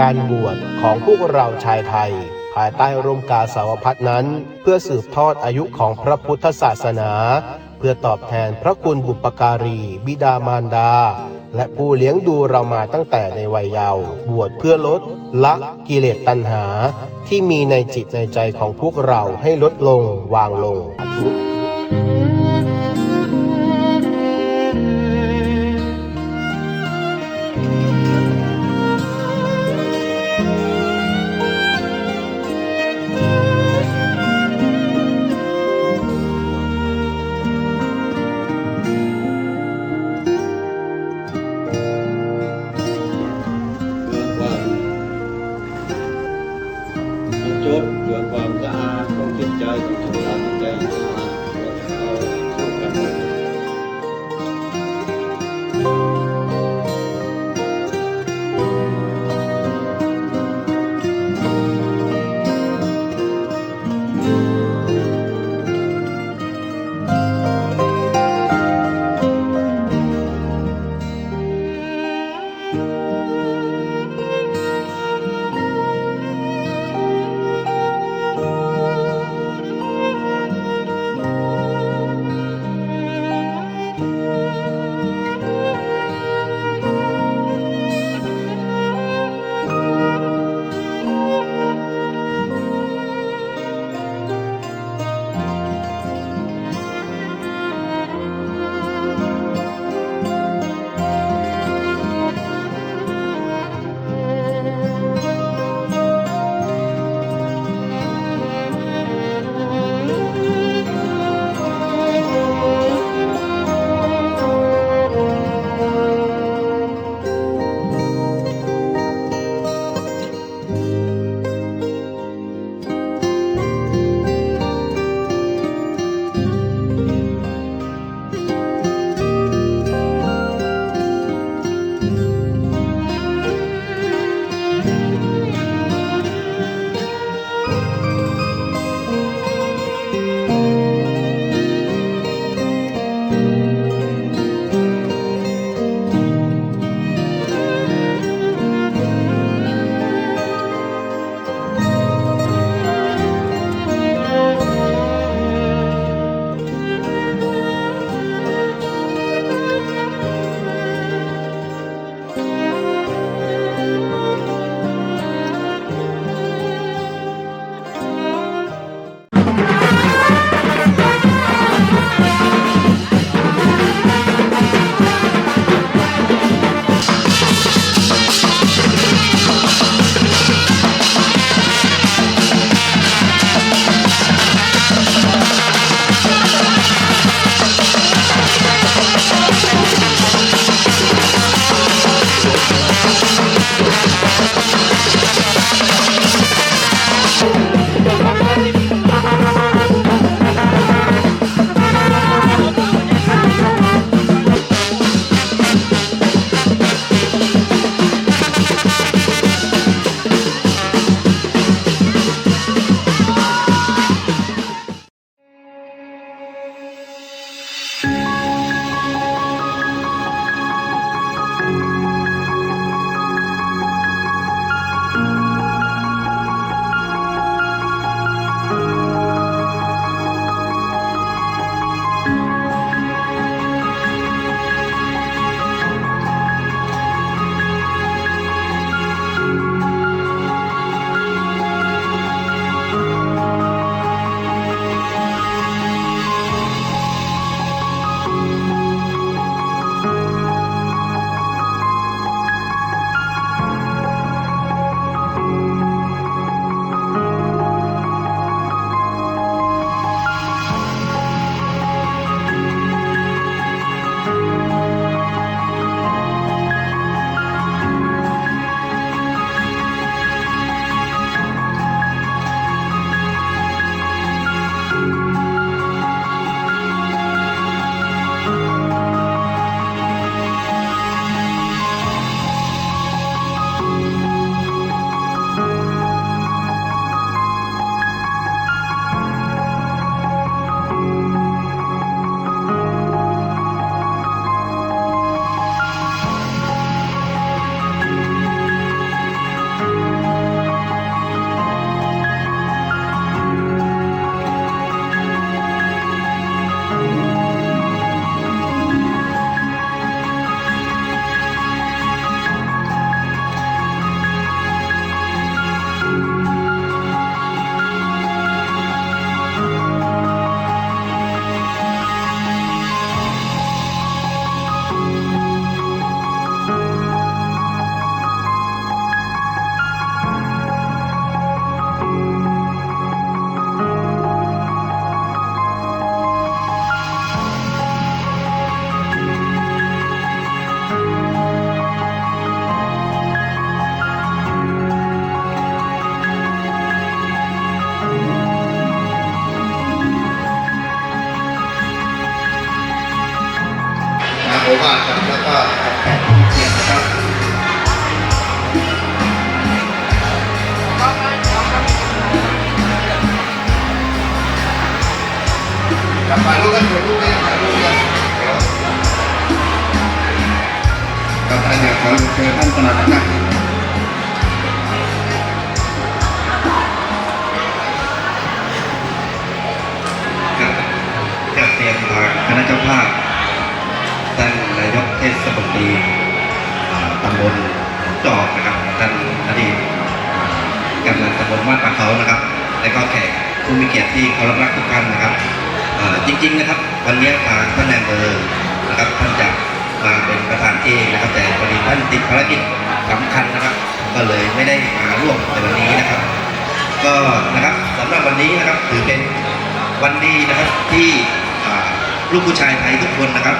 การบวชของพวกเราชายไทย ภายใต้ร่มกาสาวพัฒนั้น เพื่อสืบทอดอายุของพระพุทธศาสนา เพื่อตอบแทนพระคุณบุปการี บิดามารดา และผู้เลี้ยงดูเรามาตั้งแต่ในวัยเยาว์บวชเพื่อลด ละกิเลสตัณหา ที่มีในจิตในใจของพวกเราให้ลดลงวางลง ท่านอยากขอเชิญท่านประหลัดนะครับครับจะเตรียมทางคณะเจ้าภาพท่านนายกเทศมนตรีตำบลจอกนะครับท่านอดีตกำนันตำบลมาดปะเขานะครับ และก็แขกผู้มีเกียรติที่เคารพรักทุกท่านนะครับอ่าจริงๆนะครับ วันนี้ทางท่านนายอำเภอนะครับท่านจะ มาเป็นประธานเองนะครับ แต่พอดีท่านติดภารกิจสำคัญนะครับ ก็เลยไม่ได้มาร่วมในวันนี้นะครับ ก็นะครับสำหรับวันนี้นะครับถือเป็นวันดีนะครับที่ลูกผู้ชายไทยทุกคนนะครับ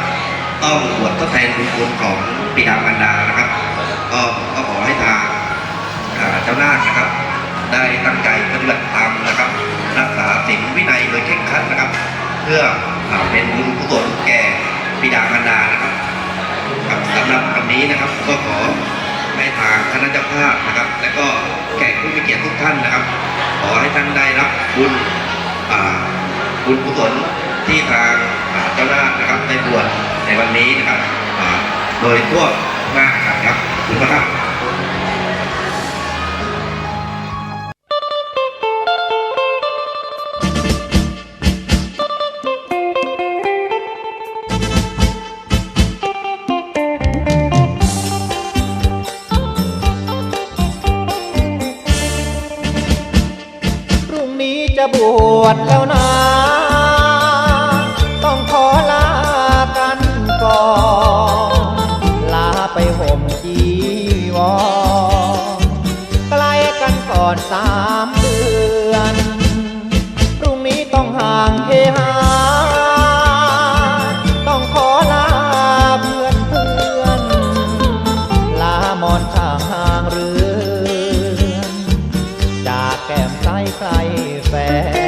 ต้องบวชทดแทนบุญคุณของปิดามารดานะครับ ก็ก็ขอให้ทางอ่าเจ้านานะครับ ได้ตั้งใจปฏิบัติธรรมนะครับ รักษาศีลวินัยโดยเคร่งครัดนะครับ เพื่อเป็นบุญกุศลแก่ปิดามารดานะครับ ครับสำหรับวันนี้นะครับ ก็ขอให้ทางคณะเจ้าภาพนะครับ และก็แขกผู้มีเกียรติทุกท่านนะครับ ขอให้ท่านได้รับบุญบุญกุศลที่ทางเจ้าหน้านะครับในบวชในวันนี้นะครับโดยทั่วหน้าครับขอบคุณนะครับ วชแล้วนะต้องขอลากันก่อนลาไปห่มจีวรไกลกันก่อนสามเดือนพรุ่งนี้ต้องห่างเฮหาต้องขอลาเพื่อนเพื่อนลามอนข้างห่างเรือนจากแก้มใสใกล้แฟน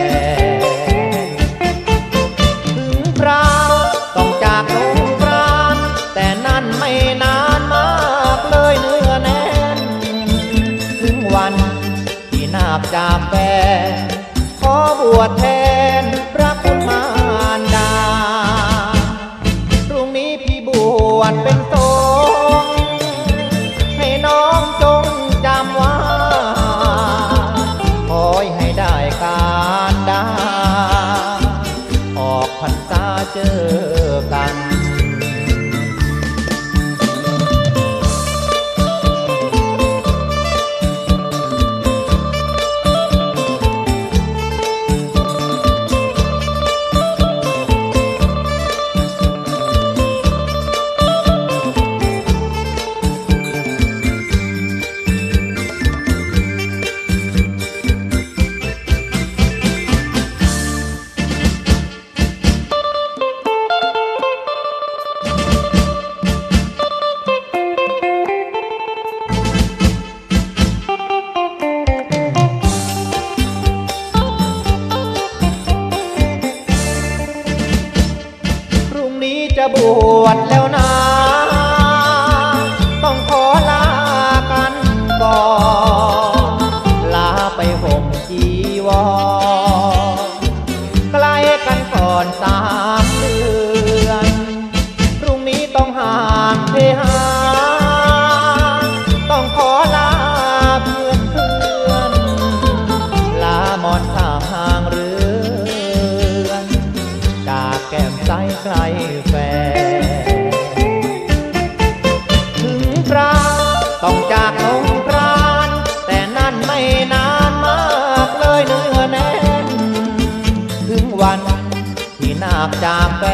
ากจากแฟ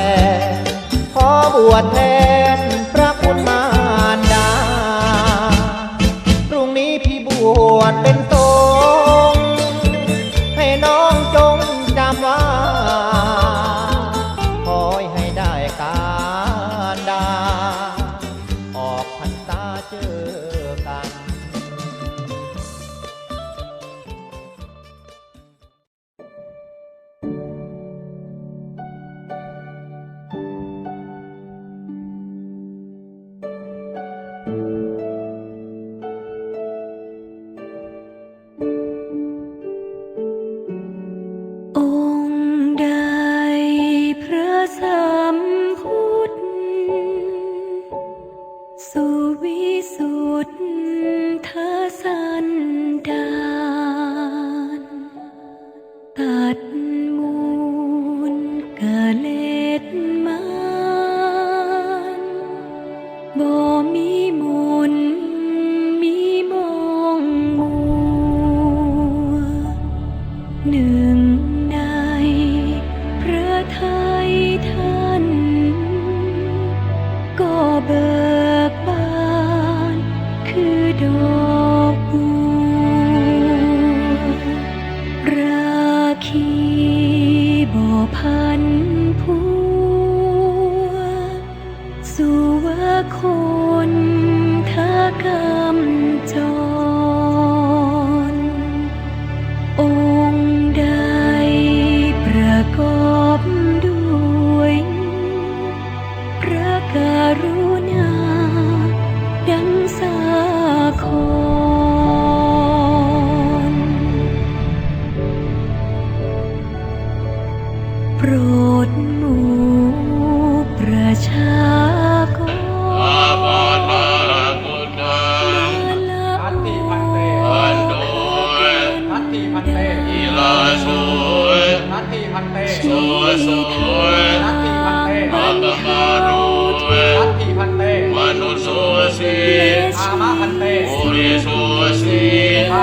นขอบวชแทนพระคุณมารดาพรุ่งนี้พี่บวชเป็นโต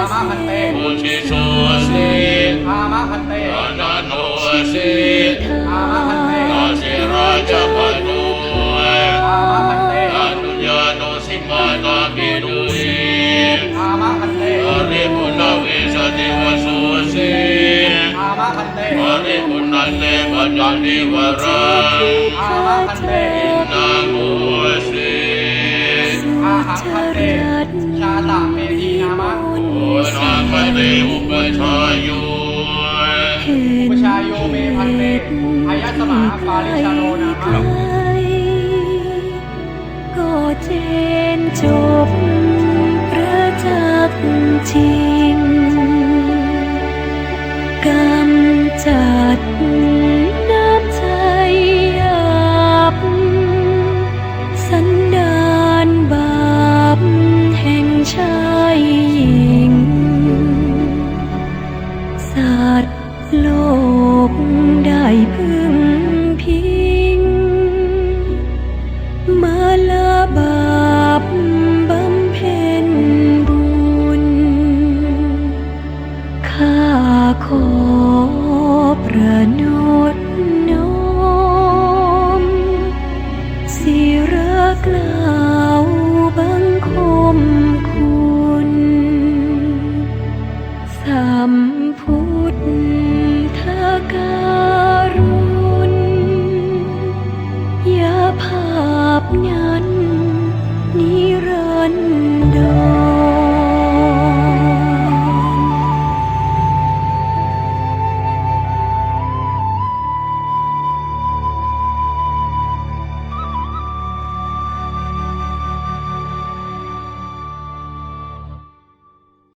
ามคันเตอุทิโสสิามคันเตอนันโนสิธามคันเตอาสิราชปนุธามคันเตอนุญาโสิมานามิดุสิธามคันเตอริบุณวิสติวสุสิธามคันเตอริบุณเตปัญญานิวรังธามคันเต ชายุอุาโยเมพันเตอายะสมาปาลิชาโนนะก็เจนจบพระจักที